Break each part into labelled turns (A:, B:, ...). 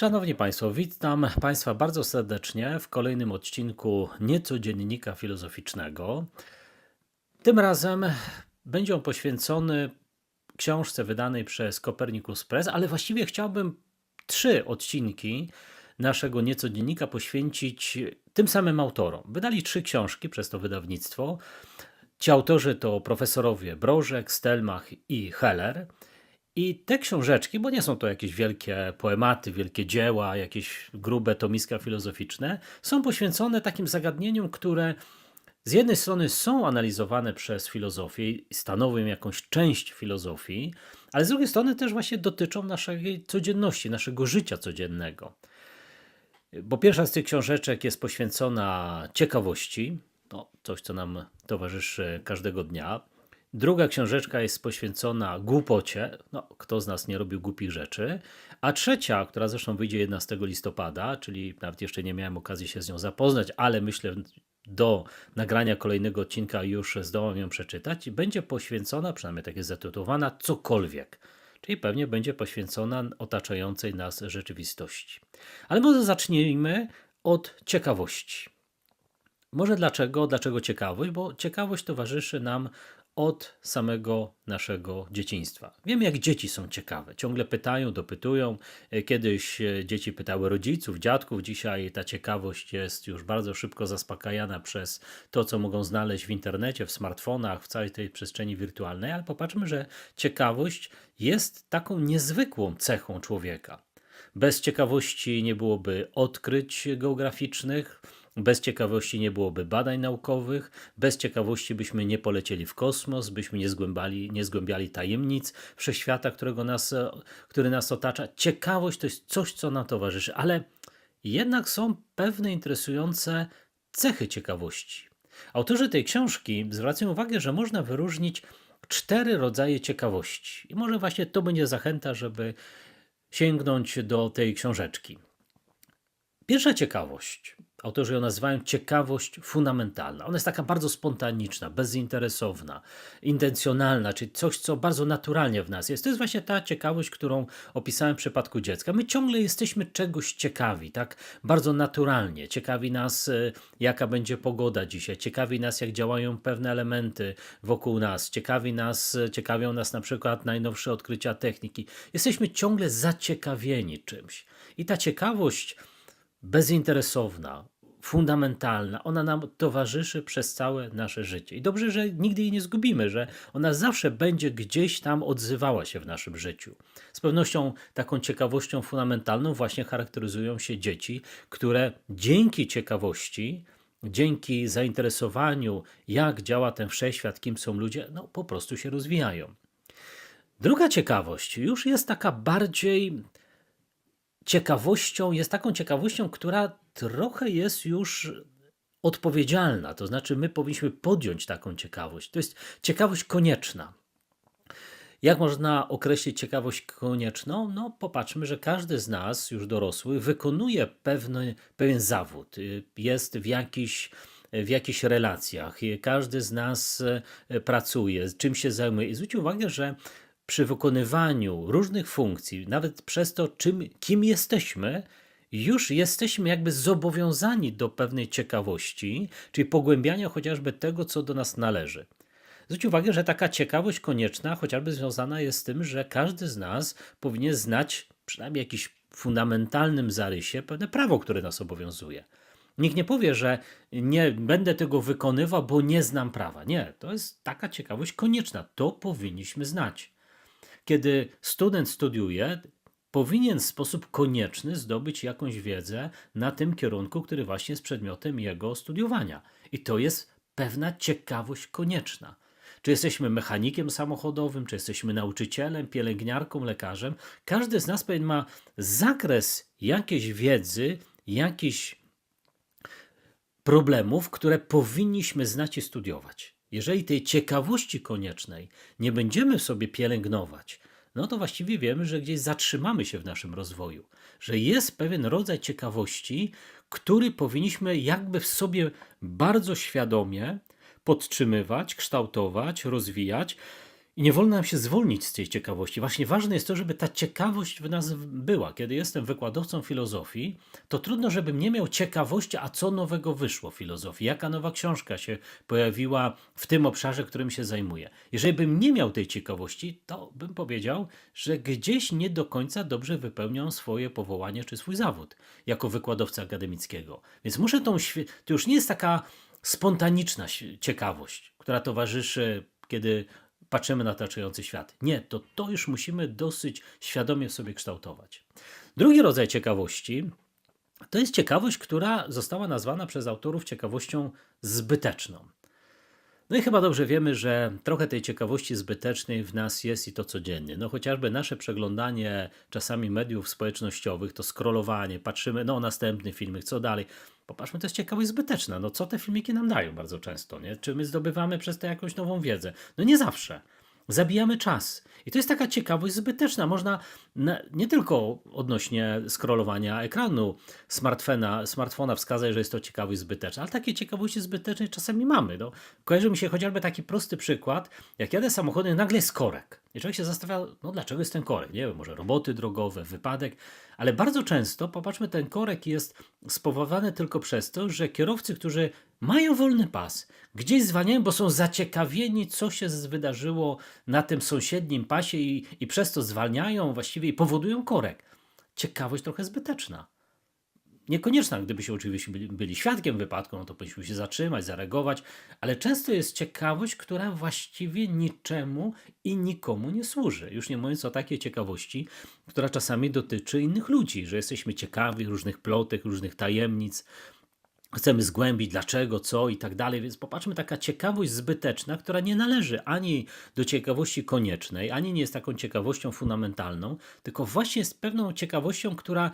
A: Szanowni Państwo, witam Państwa bardzo serdecznie w kolejnym odcinku Niecodziennika Filozoficznego. Tym razem będzie on poświęcony książce wydanej przez Copernicus Press, ale właściwie chciałbym trzy odcinki naszego Niecodziennika poświęcić tym samym autorom. Wydali trzy książki przez to wydawnictwo. Ci autorzy to profesorowie Brożek, Stelmach i Heller. I te książeczki, bo nie są to jakieś wielkie poematy, wielkie dzieła, jakieś grube tomiska filozoficzne, są poświęcone takim zagadnieniom, które z jednej strony są analizowane przez filozofię i stanowią jakąś część filozofii, ale z drugiej strony też właśnie dotyczą naszej codzienności, naszego życia codziennego. Bo pierwsza z tych książeczek jest poświęcona ciekawości, no, coś co nam towarzyszy każdego dnia. Druga książeczka jest poświęcona głupocie. No, kto z nas nie robił głupich rzeczy. A trzecia, która zresztą wyjdzie 11 listopada, czyli nawet jeszcze nie miałem okazji się z nią zapoznać, ale myślę, do nagrania kolejnego odcinka już zdołam ją przeczytać, będzie poświęcona, przynajmniej tak jest zatytułowana, cokolwiek. Czyli pewnie będzie poświęcona otaczającej nas rzeczywistości. Ale może zacznijmy od ciekawości. Może dlaczego? Dlaczego ciekawość? Bo ciekawość towarzyszy nam od samego naszego dzieciństwa. Wiemy, jak dzieci są ciekawe. Ciągle pytają, dopytują. E, Kiedyś e, dzieci pytały rodziców, dziadków. Dzisiaj ta ciekawość jest już bardzo szybko zaspokajana przez to, co mogą znaleźć w internecie, w smartfonach, w całej tej przestrzeni wirtualnej. Ale popatrzmy, że ciekawość jest taką niezwykłą cechą człowieka. Bez ciekawości nie byłoby odkryć geograficznych, bez ciekawości nie byłoby badań naukowych, bez ciekawości byśmy nie polecieli w kosmos, byśmy nie zgłębiali, nie zgłębiali tajemnic wszechświata, którego nas, który nas otacza. Ciekawość to jest coś, co nam towarzyszy, ale jednak są pewne interesujące cechy ciekawości. Autorzy tej książki zwracają uwagę, że można wyróżnić cztery rodzaje ciekawości. I może właśnie to będzie zachęta, żeby sięgnąć do tej książeczki. Pierwsza ciekawość. Autorzy ją nazywają ciekawość fundamentalna. Ona jest taka bardzo spontaniczna, bezinteresowna, intencjonalna, czyli coś, co bardzo naturalnie w nas jest. To jest właśnie ta ciekawość, którą opisałem w przypadku dziecka. My ciągle jesteśmy czegoś ciekawi, tak bardzo naturalnie. Ciekawi nas, y, jaka będzie pogoda dzisiaj, ciekawi nas, jak działają pewne elementy wokół nas, ciekawi nas, y, ciekawią nas na przykład najnowsze odkrycia techniki. Jesteśmy ciągle zaciekawieni czymś. I ta ciekawość bezinteresowna, fundamentalna, ona nam towarzyszy przez całe nasze życie. I dobrze, że nigdy jej nie zgubimy, że ona zawsze będzie gdzieś tam odzywała się w naszym życiu. Z pewnością taką ciekawością fundamentalną właśnie charakteryzują się dzieci, które dzięki ciekawości, dzięki zainteresowaniu, jak działa ten wszechświat, kim są ludzie, no po prostu się rozwijają. Druga ciekawość już jest taka bardziej ciekawością, jest taką ciekawością, która trochę jest już odpowiedzialna. To znaczy, my powinniśmy podjąć taką ciekawość. To jest ciekawość konieczna. Jak można określić ciekawość konieczną? No, popatrzmy, że każdy z nas, już dorosły, wykonuje pewny, pewien zawód, jest w jakichś w jakichś relacjach. Każdy z nas y, pracuje, czym się zajmuje. I zwróćcie uwagę, że przy wykonywaniu różnych funkcji, nawet przez to, czym, kim jesteśmy, już jesteśmy jakby zobowiązani do pewnej ciekawości, czyli pogłębiania chociażby tego, co do nas należy. Zwróć uwagę, że taka ciekawość konieczna chociażby związana jest z tym, że każdy z nas powinien znać przynajmniej w jakimś fundamentalnym zarysie pewne prawo, które nas obowiązuje. Nikt nie powie, że nie będę tego wykonywał, bo nie znam prawa. Nie, to jest taka ciekawość konieczna. To powinniśmy znać. Kiedy student studiuje, powinien w sposób konieczny zdobyć jakąś wiedzę na tym kierunku, który właśnie jest przedmiotem jego studiowania. I to jest pewna ciekawość konieczna. Czy jesteśmy mechanikiem samochodowym, czy jesteśmy nauczycielem, pielęgniarką, lekarzem, każdy z nas ma zakres jakiejś wiedzy, jakichś problemów, które powinniśmy znać i studiować. Jeżeli tej ciekawości koniecznej nie będziemy sobie pielęgnować, no to właściwie wiemy, że gdzieś zatrzymamy się w naszym rozwoju, że jest pewien rodzaj ciekawości, który powinniśmy jakby w sobie bardzo świadomie podtrzymywać, kształtować, rozwijać. I nie wolno nam się zwolnić z tej ciekawości. Właśnie ważne jest to, żeby ta ciekawość w nas była. Kiedy jestem wykładowcą filozofii, to trudno, żebym nie miał ciekawości, a co nowego wyszło w filozofii, jaka nowa książka się pojawiła w tym obszarze, którym się zajmuję. Jeżeli bym nie miał tej ciekawości, to bym powiedział, że gdzieś nie do końca dobrze wypełniam swoje powołanie czy swój zawód jako wykładowca akademickiego. Więc muszę tą. To już nie jest taka spontaniczna ciekawość, która towarzyszy, kiedy patrzymy na otaczający świat. Nie, to to już musimy dosyć świadomie sobie kształtować. Drugi rodzaj ciekawości to jest ciekawość, która została nazwana przez autorów ciekawością zbyteczną. No i chyba dobrze wiemy, że trochę tej ciekawości zbytecznej w nas jest i to codziennie. No chociażby nasze przeglądanie czasami mediów społecznościowych, to scrollowanie, patrzymy, no następny filmik, co dalej. Popatrzmy, to jest ciekawość zbyteczna. No co te filmiki nam dają bardzo często, nie? Czy my zdobywamy przez to jakąś nową wiedzę? No nie zawsze. Zabijamy czas. I to jest taka ciekawość zbyteczna. Można na, nie tylko odnośnie scrollowania ekranu smartfona, smartfona wskazać, że jest to ciekawość zbyteczna, ale takie ciekawości zbytecznej czasami mamy. No, kojarzy mi się chociażby taki prosty przykład, jak jadę samochodem, nagle jest korek. I człowiek się zastanawia, no dlaczego jest ten korek? Nie wiem, może roboty drogowe, wypadek, ale bardzo często, popatrzmy, ten korek jest spowodowany tylko przez to, że kierowcy, którzy mają wolny pas, gdzieś zwalniają, bo są zaciekawieni, co się wydarzyło na tym sąsiednim pasie i, i przez to zwalniają właściwie i powodują korek. Ciekawość trochę zbyteczna. Niekonieczna, gdybyśmy oczywiście byli, byli świadkiem wypadku, no to powinniśmy się zatrzymać, zareagować, ale często jest ciekawość, która właściwie niczemu i nikomu nie służy. Już nie mówiąc o takiej ciekawości, która czasami dotyczy innych ludzi, że jesteśmy ciekawi różnych plotek, różnych tajemnic, chcemy zgłębić dlaczego, co i tak dalej. Więc popatrzmy, taka ciekawość zbyteczna, która nie należy ani do ciekawości koniecznej, ani nie jest taką ciekawością fundamentalną, tylko właśnie jest pewną ciekawością, która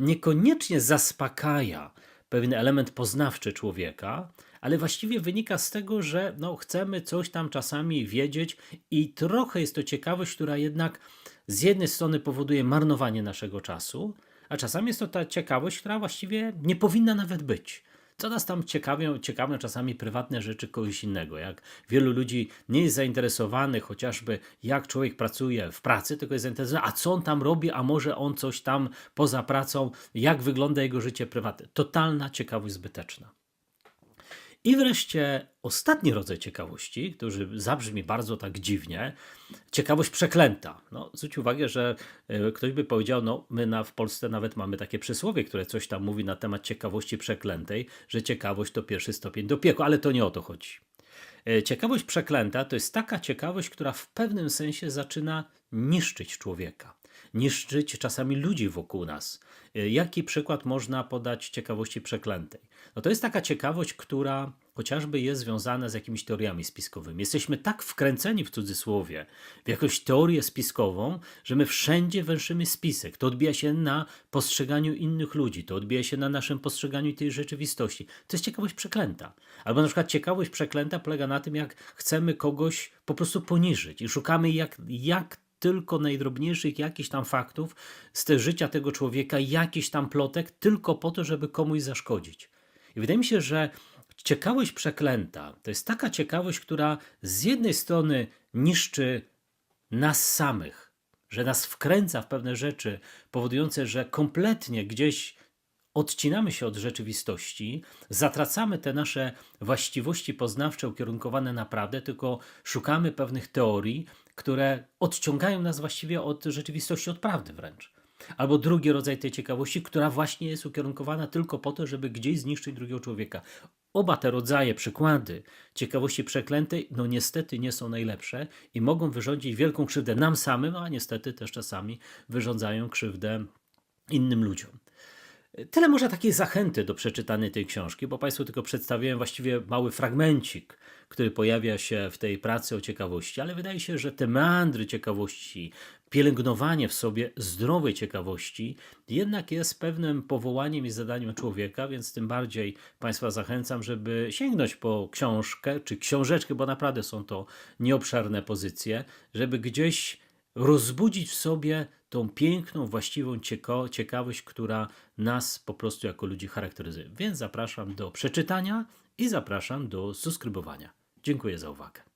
A: niekoniecznie zaspokaja pewien element poznawczy człowieka, ale właściwie wynika z tego, że no, chcemy coś tam czasami wiedzieć i trochę jest to ciekawość, która jednak z jednej strony powoduje marnowanie naszego czasu, a czasami jest to ta ciekawość, która właściwie nie powinna nawet być. Co nas tam ciekawią, ciekawią czasami prywatne rzeczy kogoś innego. Jak wielu ludzi nie jest zainteresowanych chociażby jak człowiek pracuje w pracy, tylko jest zainteresowany, a co on tam robi, a może on coś tam poza pracą, jak wygląda jego życie prywatne. Totalna ciekawość zbyteczna. I wreszcie ostatni rodzaj ciekawości, który zabrzmi bardzo tak dziwnie, ciekawość przeklęta. No, zwróć uwagę, że e, ktoś by powiedział, no my na, w Polsce nawet mamy takie przysłowie, które coś tam mówi na temat ciekawości przeklętej, że ciekawość to pierwszy stopień do piekła, ale to nie o to chodzi. E, Ciekawość przeklęta to jest taka ciekawość, która w pewnym sensie zaczyna niszczyć człowieka, niszczyć czasami ludzi wokół nas. E, Jaki przykład można podać ciekawości przeklętej? No to jest taka ciekawość, która chociażby jest związana z jakimiś teoriami spiskowymi. Jesteśmy tak wkręceni w cudzysłowie w jakąś teorię spiskową, że my wszędzie węszymy spisek. To odbija się na postrzeganiu innych ludzi, to odbija się na naszym postrzeganiu tej rzeczywistości. To jest ciekawość przeklęta. Albo na przykład ciekawość przeklęta polega na tym, jak chcemy kogoś po prostu poniżyć i szukamy jak, jak tylko najdrobniejszych jakichś tam faktów z te życia tego człowieka, jakichś tam plotek, tylko po to, żeby komuś zaszkodzić. I wydaje mi się, że ciekawość przeklęta to jest taka ciekawość, która z jednej strony niszczy nas samych, że nas wkręca w pewne rzeczy, powodujące, że kompletnie gdzieś odcinamy się od rzeczywistości, zatracamy te nasze właściwości poznawcze ukierunkowane na prawdę, tylko szukamy pewnych teorii, które odciągają nas właściwie od rzeczywistości, od prawdy wręcz. Albo drugi rodzaj tej ciekawości, która właśnie jest ukierunkowana tylko po to, żeby gdzieś zniszczyć drugiego człowieka. Oba te rodzaje, przykłady ciekawości przeklętej, no niestety nie są najlepsze i mogą wyrządzić wielką krzywdę nam samym, a niestety też czasami wyrządzają krzywdę innym ludziom. Tyle może takiej zachęty do przeczytania tej książki, bo Państwu tylko przedstawiłem właściwie mały fragmencik, który pojawia się w tej pracy o ciekawości, ale wydaje się, że te meandry ciekawości, pielęgnowanie w sobie zdrowej ciekawości jednak jest pewnym powołaniem i zadaniem człowieka, więc tym bardziej Państwa zachęcam, żeby sięgnąć po książkę czy książeczkę, bo naprawdę są to nieobszerne pozycje, żeby gdzieś rozbudzić w sobie tą piękną, właściwą ciekawość, która nas po prostu jako ludzi charakteryzuje. Więc zapraszam do przeczytania i zapraszam do subskrybowania. Dziękuję za uwagę.